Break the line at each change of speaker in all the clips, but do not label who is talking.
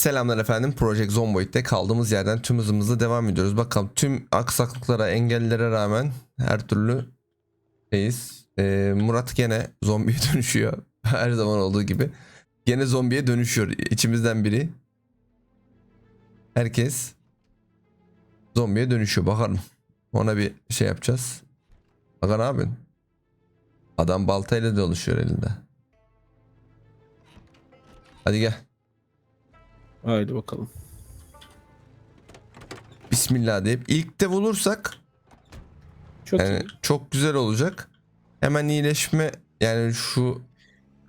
Selamlar efendim. Project Zomboid'de kaldığımız yerden tüm hızımızla devam ediyoruz. Bakalım tüm aksaklıklara, engellere rağmen her türlü şeyiz. Ee, Murat gene zombiye dönüşüyor. Her zaman olduğu gibi. Gene zombiye dönüşüyor. İçimizden biri. Herkes zombiye dönüşüyor. Bakalım. Ona bir şey yapacağız. Bakın yapıyorsun? Adam baltayla dolaşıyor elinde. Hadi gel.
Haydi bakalım.
Bismillah deyip ilk de bulursak
Çok
yani
iyi.
çok güzel olacak. Hemen iyileşme yani şu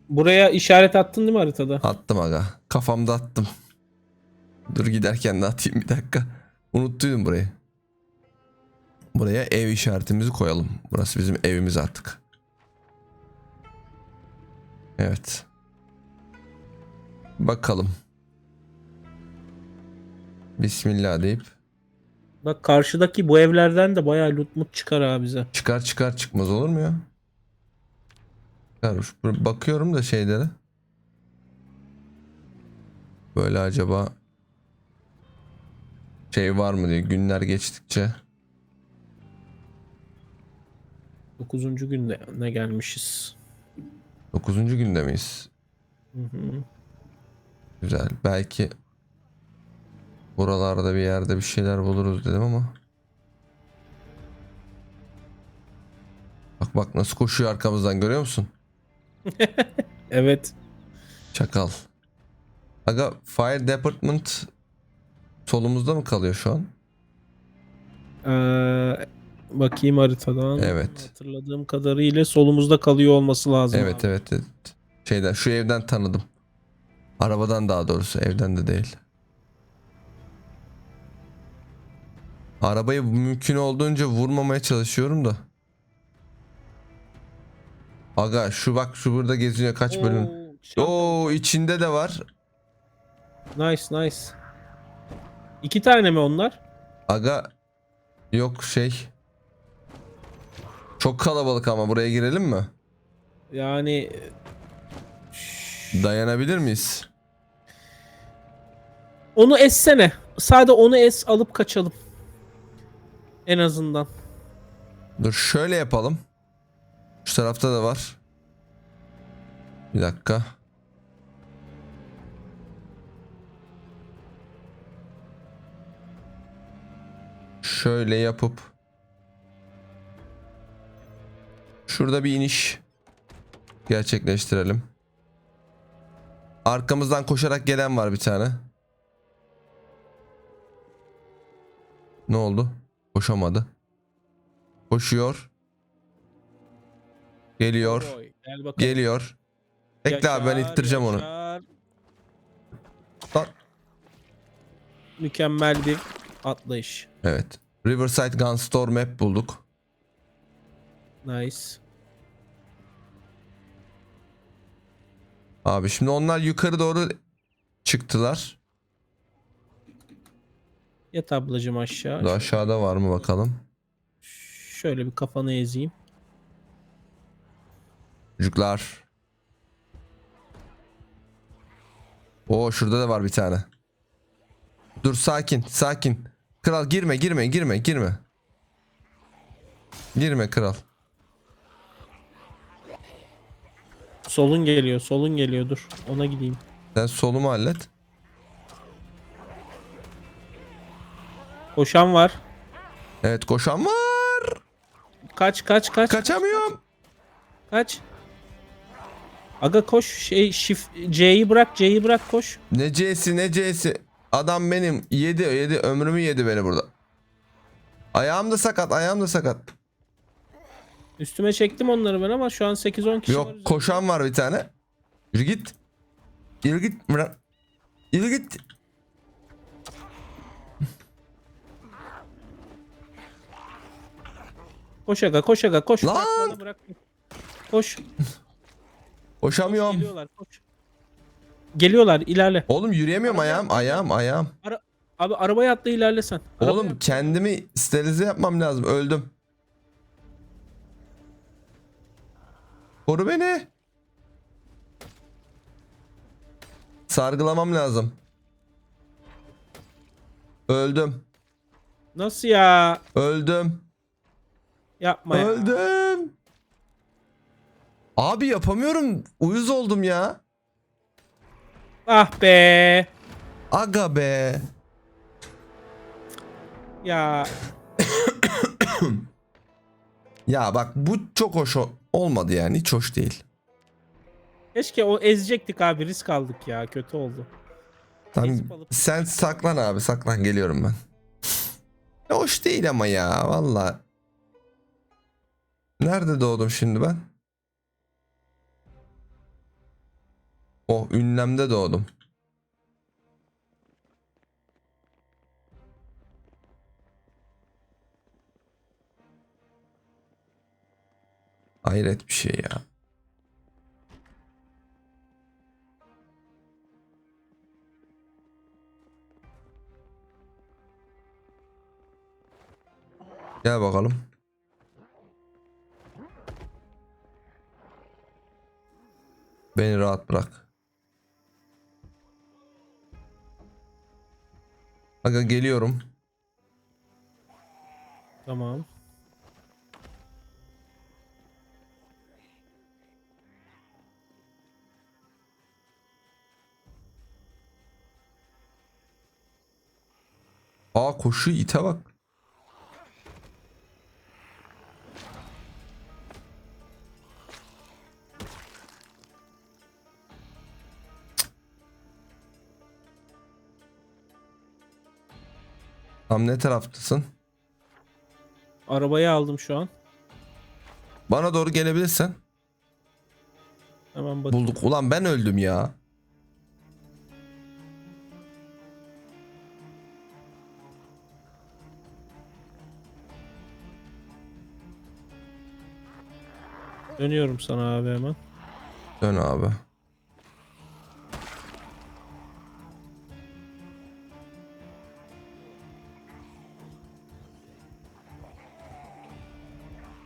Buraya işaret attın değil mi haritada?
attım aga. Kafamda attım. Dur giderken de atayım bir dakika. Unuttuydum burayı. Buraya ev işaretimizi koyalım. Burası bizim evimiz artık. Evet. Bakalım. Bismillah deyip
Bak karşıdaki bu evlerden de bayağı loot mut çıkar ha bize.
Çıkar çıkar çıkmaz olur mu ya? Bur- Bakıyorum da şeylere. Böyle acaba şey var mı diye günler geçtikçe.
9. günde ne gelmişiz.
9. günde miyiz?
Hı hı.
Güzel. Belki buralarda bir yerde bir şeyler buluruz dedim ama. Bak bak nasıl koşuyor arkamızdan görüyor musun?
Evet.
Çakal. Aga Fire Department solumuzda mı kalıyor şu an?
Ee, bakayım haritadan.
Evet.
Hatırladığım kadarıyla solumuzda kalıyor olması lazım.
Evet
abi.
evet evet. Şeyden şu evden tanıdım. Arabadan daha doğrusu evden de değil. Arabayı mümkün olduğunca vurmamaya çalışıyorum da. Aga şu bak şu burada geziyor kaç bölüm.
Oo,
içinde de var.
Nice nice. İki tane mi onlar?
Aga yok şey. Çok kalabalık ama buraya girelim mi?
Yani
Dayanabilir miyiz?
onu essene. Sadece onu es alıp kaçalım. En azından.
Dur şöyle yapalım. Şu tarafta da var. Bir dakika. Şöyle yapıp Şurada bir iniş gerçekleştirelim. Arkamızdan koşarak gelen var bir tane. Ne oldu? Koşamadı. Koşuyor. Geliyor.
Gel.
Geliyor. Bekle abi ben
Yaşar,
ittireceğim onu.
Yaşar.
Lan.
Mükemmel bir atlayış.
Evet. Riverside Gunstore map bulduk.
Nice.
Abi şimdi onlar yukarı doğru çıktılar.
Yat ablacım aşağı.
Daha aşağıda var mı bakalım.
Şöyle bir kafanı ezeyim.
Çocuklar. Oo şurada da var bir tane. Dur sakin sakin. Kral girme girme girme girme. Girme kral.
Solun geliyor, solun geliyor. Dur, ona gideyim.
Sen solumu hallet.
Koşan var.
Evet koşan var.
Kaç, kaç, kaç.
Kaçamıyorum.
Kaç. Aga koş. Şey, şif C'yi bırak, C'yi bırak koş.
Ne C'si ne C'si. Adam benim yedi yedi ömrümü yedi beni burada. Ayağım da sakat ayağım da sakat.
Üstüme çektim onları ben ama şu an 8-10 kişi var.
Yok koşan var bir tane. Yürü git. Yürü git. Yürü git.
Koş aga, koş aga, koş.
Lan!
Bırak bana, bırak. Koş.
Koşamıyorum.
Geliyorlar, koş. Geliyorlar, ilerle.
Oğlum yürüyemiyorum ayağım ayağım ayağım.
Abi arabaya atla ilerlesen. Arabaya
Oğlum kendimi sterilize yapmam lazım. Öldüm. Koru beni. Sargılamam lazım. Öldüm.
Nasıl ya?
Öldüm.
Yapma ya.
Öldüm. Abi yapamıyorum. Uyuz oldum ya.
Ah be.
Aga be.
Ya
Ya bak bu çok hoş olmadı yani. Hiç hoş değil.
keşke o ezecektik abi risk aldık ya kötü oldu.
Tamam, sen saklan abi saklan geliyorum ben. Ya hoş değil ama ya valla. Nerede doğdum şimdi ben? Oh ünlemde doğdum. Hayret bir şey ya. Gel bakalım. Beni rahat bırak. Aga geliyorum.
Tamam.
Aa koşu ite bak. Tam ne taraftasın?
Arabayı aldım şu an.
Bana doğru gelebilirsen.
Hemen bak.
Bulduk. Ulan ben öldüm ya.
Dönüyorum sana abi hemen.
Dön abi.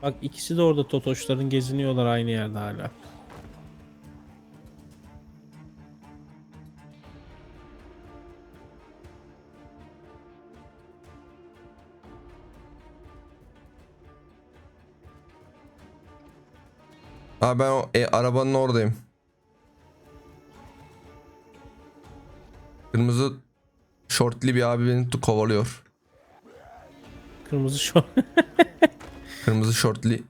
Bak ikisi de orada Totoşların geziniyorlar aynı yerde hala.
Abi ben o e, arabanın oradayım. Kırmızı şortli bir abi beni kovalıyor.
Kırmızı an.
Kırmızı şortli.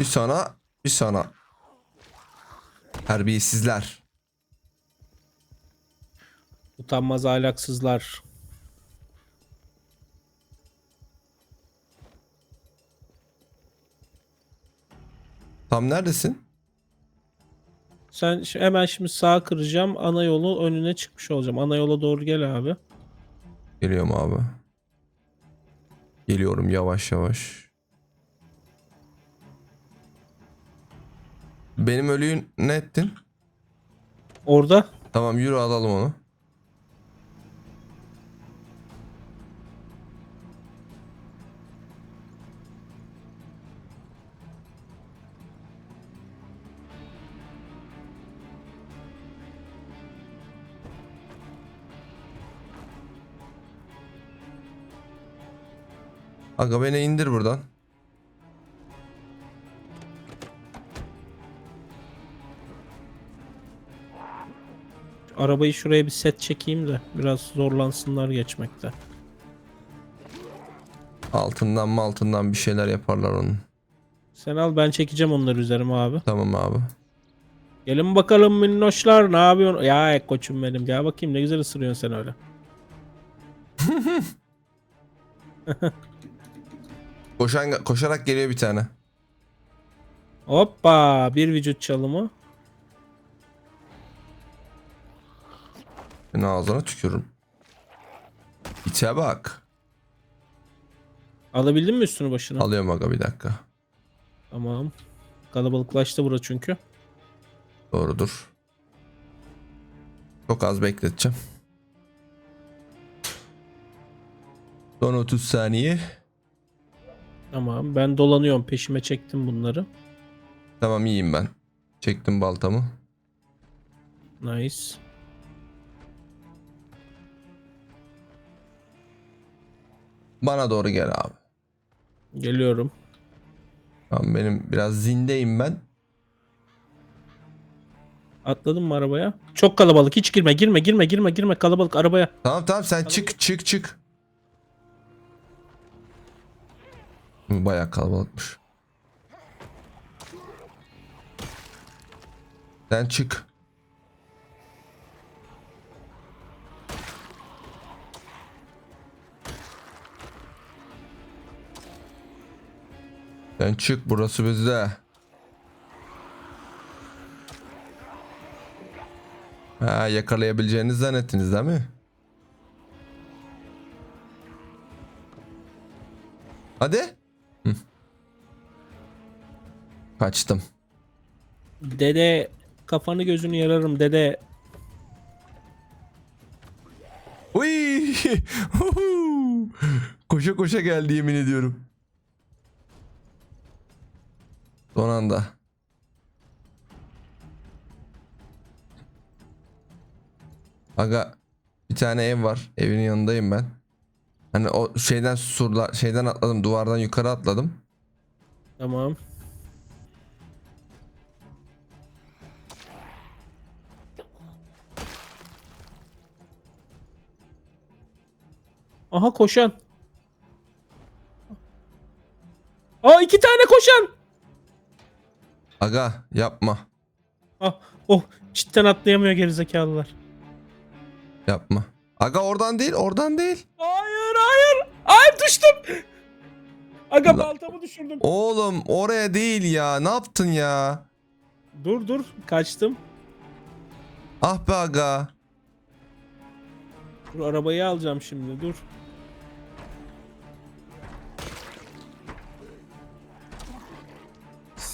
Bir sana, bir sana. Terbiyesizler.
Utanmaz ahlaksızlar.
Tam neredesin?
Sen şi- hemen şimdi sağa kıracağım. Ana yolu önüne çıkmış olacağım. Ana yola doğru gel abi.
Geliyorum abi. Geliyorum yavaş yavaş. Benim ölüyü ne ettin?
Orada
Tamam yürü alalım onu. Aga beni indir buradan.
arabayı şuraya bir set çekeyim de biraz zorlansınlar geçmekte.
Altından mı altından bir şeyler yaparlar onun.
Sen al ben çekeceğim onları üzerime abi.
Tamam abi.
Gelin bakalım minnoşlar ne yapıyorsun? Ya ek koçum benim gel bakayım ne güzel ısırıyorsun sen öyle.
Koşan, koşarak geliyor bir tane.
Hoppa bir vücut çalımı.
Ben ağzına tükürürüm. İçe bak.
Alabildin mi üstünü başına?
Alıyorum aga bir dakika.
Tamam. Kalabalıklaştı bura çünkü.
Doğrudur. Çok az bekleteceğim. Son 30 saniye.
Tamam ben dolanıyorum peşime çektim bunları.
Tamam iyiyim ben. Çektim baltamı.
Nice.
Bana doğru gel abi.
Geliyorum.
Tamam benim biraz zindeyim ben.
Atladın mı arabaya? Çok kalabalık. Hiç girme, girme, girme, girme, girme. Kalabalık arabaya.
Tamam tamam sen çık çık çık. Bayağı kalabalıkmış. Sen çık. Sen çık burası bizde. Ha yakalayabileceğinizi zannettiniz değil mi? Hadi. Kaçtım.
Dede kafanı gözünü yararım dede.
Uy! Koşa koşa geldi yemin ediyorum. Son anda. Aga bir tane ev var. Evin yanındayım ben. Hani o şeyden surla şeyden atladım, duvardan yukarı atladım.
Tamam. Aha koşan. Aa iki tane koşan.
Aga yapma.
Ah oh cidden atlayamıyor gerizekalılar.
Yapma. Aga oradan değil, oradan değil.
Hayır hayır. Hayır düştüm. Aga
La-
baltamı düşürdüm.
Oğlum oraya değil ya. Ne yaptın ya?
Dur dur kaçtım.
Ah be aga.
Dur arabayı alacağım şimdi dur.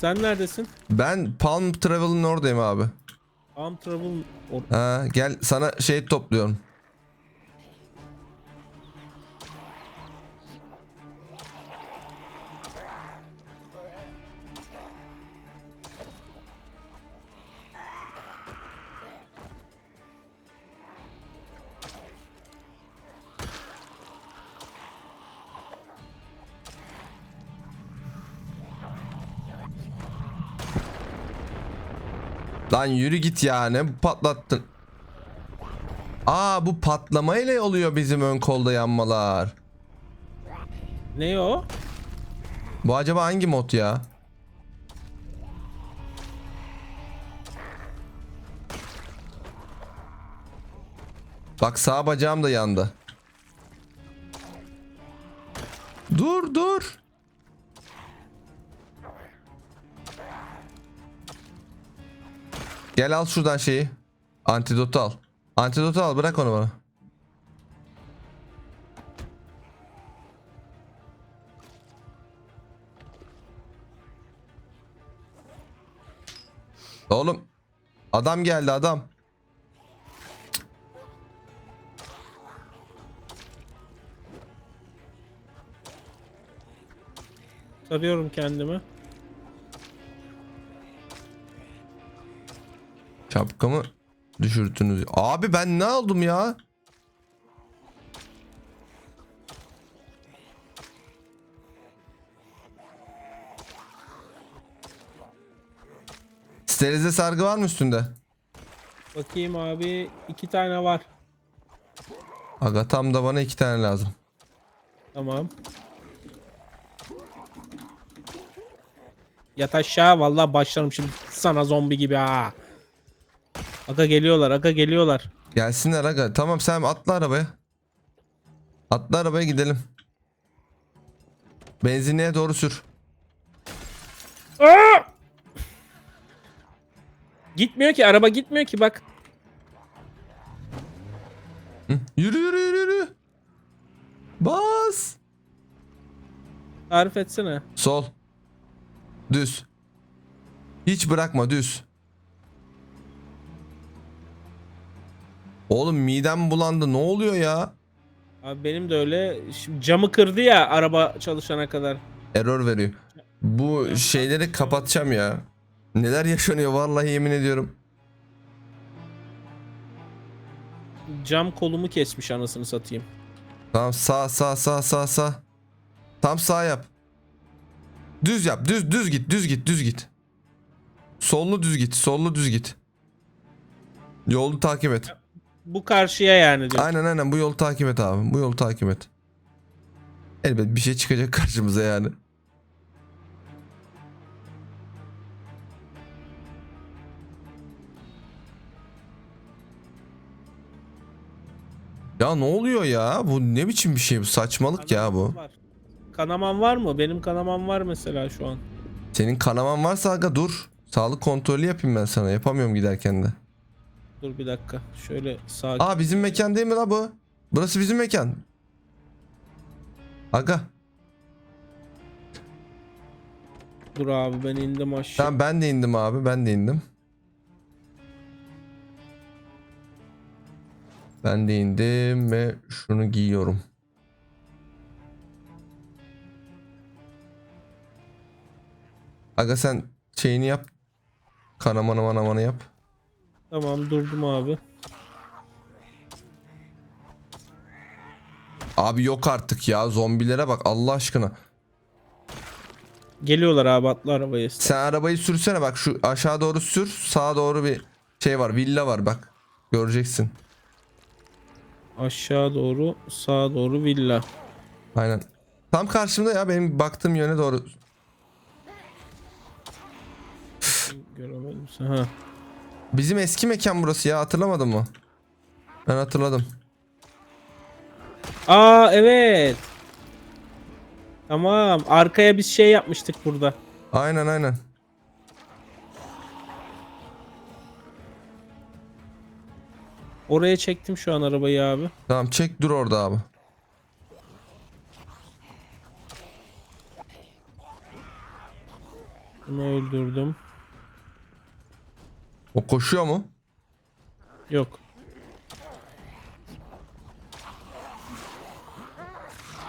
Sen neredesin?
Ben Palm Travel'ın oradayım abi.
Arm Travel or-
Ha, gel sana şey topluyorum. Lan yürü git ya ne patlattın. Aa bu patlamayla oluyor bizim ön kolda yanmalar.
Ne o?
Bu acaba hangi mod ya? Bak sağ bacağım da yandı. Dur dur. Gel al şuradan şeyi. Antidotu al. Antidotu al bırak onu bana. Oğlum adam geldi adam.
Tarıyorum kendimi.
Şapkamı düşürttünüz. Abi ben ne aldım ya? Sterilize sargı var mı üstünde?
Bakayım abi iki tane var.
Aga tam da bana iki tane lazım.
Tamam. Yat aşağı vallahi başlarım şimdi sana zombi gibi ha. Aga geliyorlar aga geliyorlar.
Gelsinler aga. Tamam sen atla arabaya. Atla arabaya gidelim. Benzinliğe doğru sür.
Gitmiyor ki araba gitmiyor ki bak.
Hı, Yürü yürü yürü yürü. Bas.
Tarif etsene.
Sol. Düz. Hiç bırakma düz. Oğlum midem bulandı. Ne oluyor ya?
Abi benim de öyle. Şimdi camı kırdı ya araba çalışana kadar.
Error veriyor. Bu şeyleri kapatacağım ya. Neler yaşanıyor vallahi yemin ediyorum.
Cam kolumu kesmiş anasını satayım.
Tamam sağ sağ sağ sağ sağ. Tam sağ yap. Düz yap. Düz düz git. Düz git. Düz git. Sollu düz git. Sollu düz git. Yolu takip et.
Bu karşıya yani diyor.
Aynen aynen bu yolu takip et abi. Bu yolu takip et. Elbet bir şey çıkacak karşımıza yani. Ya ne oluyor ya? Bu ne biçim bir şey bu? Saçmalık ya bu.
Kanaman var. Kanaman var mı? Benim kanamam var mesela şu an.
Senin kanaman varsa aga dur. Sağlık kontrolü yapayım ben sana. Yapamıyorum giderken de.
Dur bir dakika. Şöyle sağ
Aa bizim mekan değil mi la bu? Burası bizim mekan. Aga.
dur abi ben indim aşağı.
Tamam ben de indim abi. Ben de indim. Ben de indim ve şunu giyiyorum. Aga sen şeyini yap. Kanamanı manamanı yap.
Tamam durdum abi.
Abi yok artık ya zombilere bak Allah aşkına.
Geliyorlar abi atla arabaya.
Sen arabayı sürsene bak şu aşağı doğru sür. Sağa doğru bir şey var villa var bak. Göreceksin.
Aşağı doğru sağa doğru villa.
Aynen. Tam karşımda ya benim baktığım yöne doğru.
Göremedim. Ha.
Bizim eski mekan burası ya hatırlamadın mı? Ben hatırladım.
Aa evet. Tamam. Arkaya biz şey yapmıştık burada.
Aynen aynen.
Oraya çektim şu an arabayı abi.
Tamam çek dur orada abi.
Bunu öldürdüm.
O koşuyor mu?
Yok.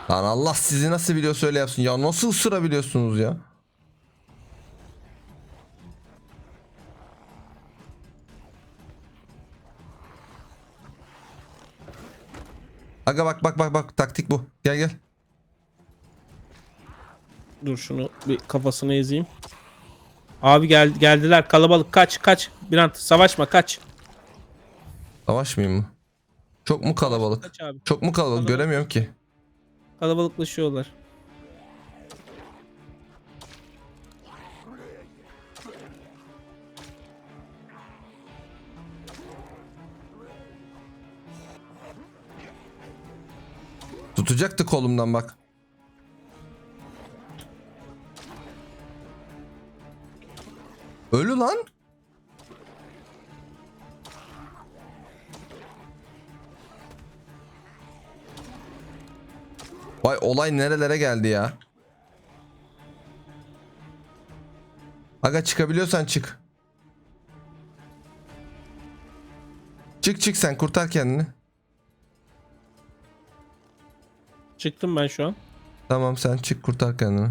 Lan Allah sizi nasıl biliyorsa öyle yapsın. Ya nasıl ısırabiliyorsunuz ya? Aga bak bak bak bak taktik bu. Gel gel.
Dur şunu bir kafasına ezeyim. Abi gel geldiler kalabalık kaç kaç. Birant savaşma kaç.
Savaşmayayım mı? Çok mu kalabalık?
Kaç abi.
Çok mu kalabalık? Göremiyorum ki.
Kalabalıklaşıyorlar.
Tutacaktı kolumdan bak. Ölü lan. Vay olay nerelere geldi ya. Aga çıkabiliyorsan çık. Çık çık sen kurtar kendini.
Çıktım ben şu an.
Tamam sen çık kurtar kendini.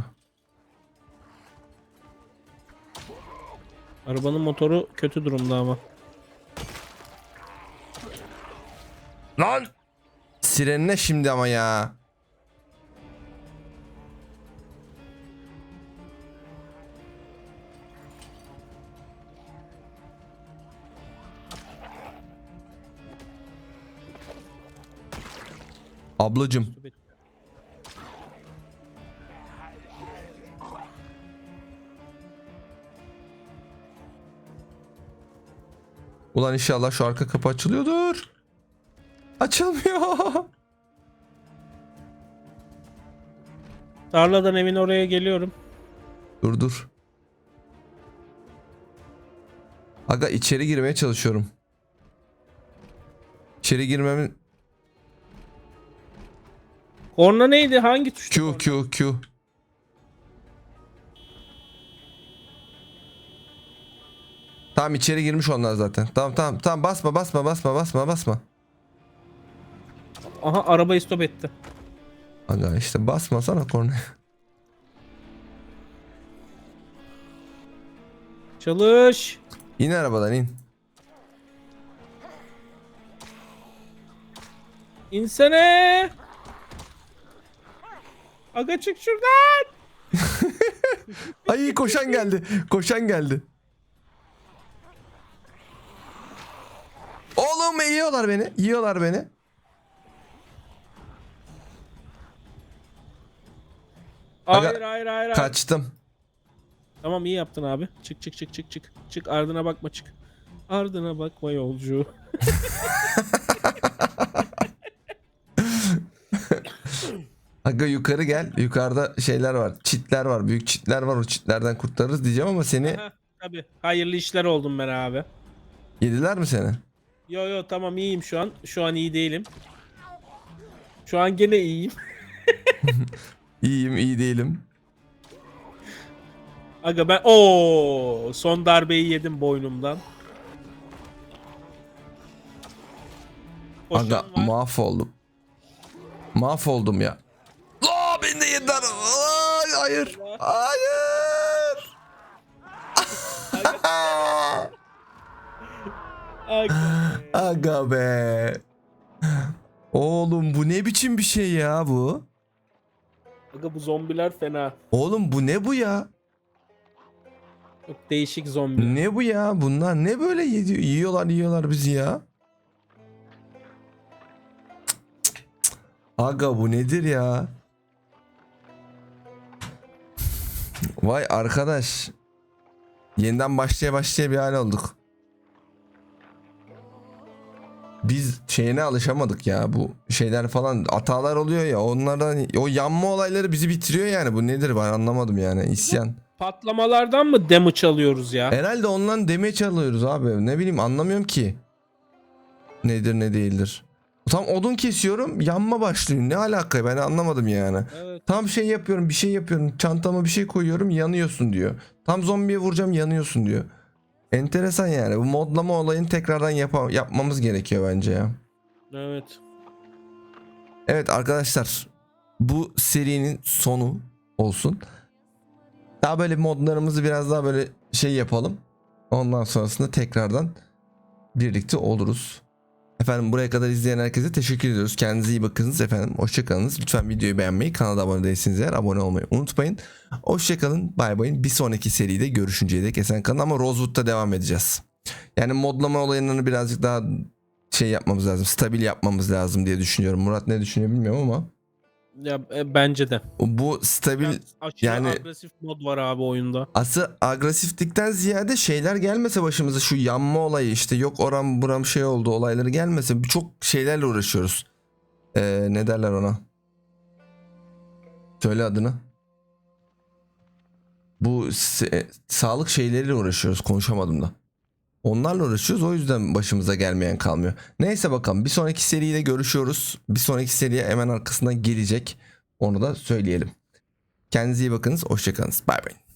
Arabanın motoru kötü durumda ama.
Lan! Sirenine şimdi ama ya. Ablacım Ulan inşallah şu arka kapı açılıyordur. Açılmıyor.
Tarladan evin oraya geliyorum.
Dur dur. Aga içeri girmeye çalışıyorum. İçeri girmemin
Korna neydi? Hangi tuş?
Q Q Q. Tamam içeri girmiş onlar zaten. Tamam tamam tamam basma basma basma basma basma.
Aha arabayı stop etti.
Aga işte basmasana kornaya.
Çalış.
İn arabadan in.
İnsene. Aga çık şuradan.
Ay koşan geldi. Koşan geldi. Oğlum yiyorlar beni. Yiyorlar beni. Aga,
Hayır hayır hayır. hayır.
Kaçtım.
Tamam iyi yaptın abi. Çık çık çık çık çık. Çık ardına bakma çık. Ardına bakma yolcu.
Aga yukarı gel. Yukarıda şeyler var. Çitler var. Büyük çitler var. O çitlerden kurtarırız diyeceğim ama seni
Aha, Tabii. Hayırlı işler oldum ben abi.
yediler mi seni?
Yo yo tamam iyiyim şu an. Şu an iyi değilim. Şu an gene iyiyim.
İyiyim, iyi değilim.
Aga ben o son darbeyi yedim boynumdan. Koşan
Aga
var.
mahvoldum. Mahvoldum ya. Aa beni de yediler. Ay, hayır. Hayır.
Aga.
Be. Oğlum bu ne biçim bir şey ya bu?
Aga bu zombiler fena.
Oğlum bu ne bu ya?
Çok değişik zombi.
Ne bu ya? Bunlar ne böyle yedi- yiyorlar yiyorlar bizi ya? Aga bu nedir ya? Vay arkadaş. Yeniden başlaya başlaya bir hal olduk. Biz şeyine alışamadık ya bu şeyler falan hatalar oluyor ya onlardan o yanma olayları bizi bitiriyor yani bu nedir ben anlamadım yani isyan.
Patlamalardan mı damage alıyoruz ya?
Herhalde ondan damage alıyoruz abi. Ne bileyim anlamıyorum ki. Nedir ne değildir. Tam odun kesiyorum yanma başlıyor. Ne alaka ben anlamadım yani.
Evet.
Tam şey yapıyorum bir şey yapıyorum. Çantama bir şey koyuyorum yanıyorsun diyor. Tam zombiye vuracağım yanıyorsun diyor. Enteresan yani. Bu modlama olayını tekrardan yapa- yapmamız gerekiyor bence ya.
Evet.
Evet arkadaşlar bu serinin sonu olsun. Daha böyle modlarımızı biraz daha böyle şey yapalım. Ondan sonrasında tekrardan birlikte oluruz. Efendim buraya kadar izleyen herkese teşekkür ediyoruz. Kendinize iyi bakınız efendim. Hoşçakalınız. Lütfen videoyu beğenmeyi, kanala abone değilseniz eğer abone olmayı unutmayın. Hoşçakalın. Bay bayın. Bir sonraki seride görüşünceye dek esen kalın ama Rosewood'da devam edeceğiz. Yani modlama olaylarını birazcık daha şey yapmamız lazım. Stabil yapmamız lazım diye düşünüyorum. Murat ne düşünüyor bilmiyorum ama
Ya e, bence de.
bu stabil
aşırı
yani-
agresif mod var abi oyunda.
Asıl agresiflikten ziyade şeyler gelmese başımıza şu yanma olayı işte yok oram buram şey oldu olayları gelmese çok şeylerle uğraşıyoruz. Ee, ne derler ona? Söyle adını. Bu sağlık şeyleriyle uğraşıyoruz konuşamadım da. Onlarla uğraşıyoruz o yüzden başımıza gelmeyen kalmıyor. Neyse bakalım bir sonraki seriyle görüşüyoruz. Bir sonraki seriye hemen arkasından gelecek. Onu da söyleyelim. Kendinize iyi bakınız. Hoşçakalınız. Bay bay.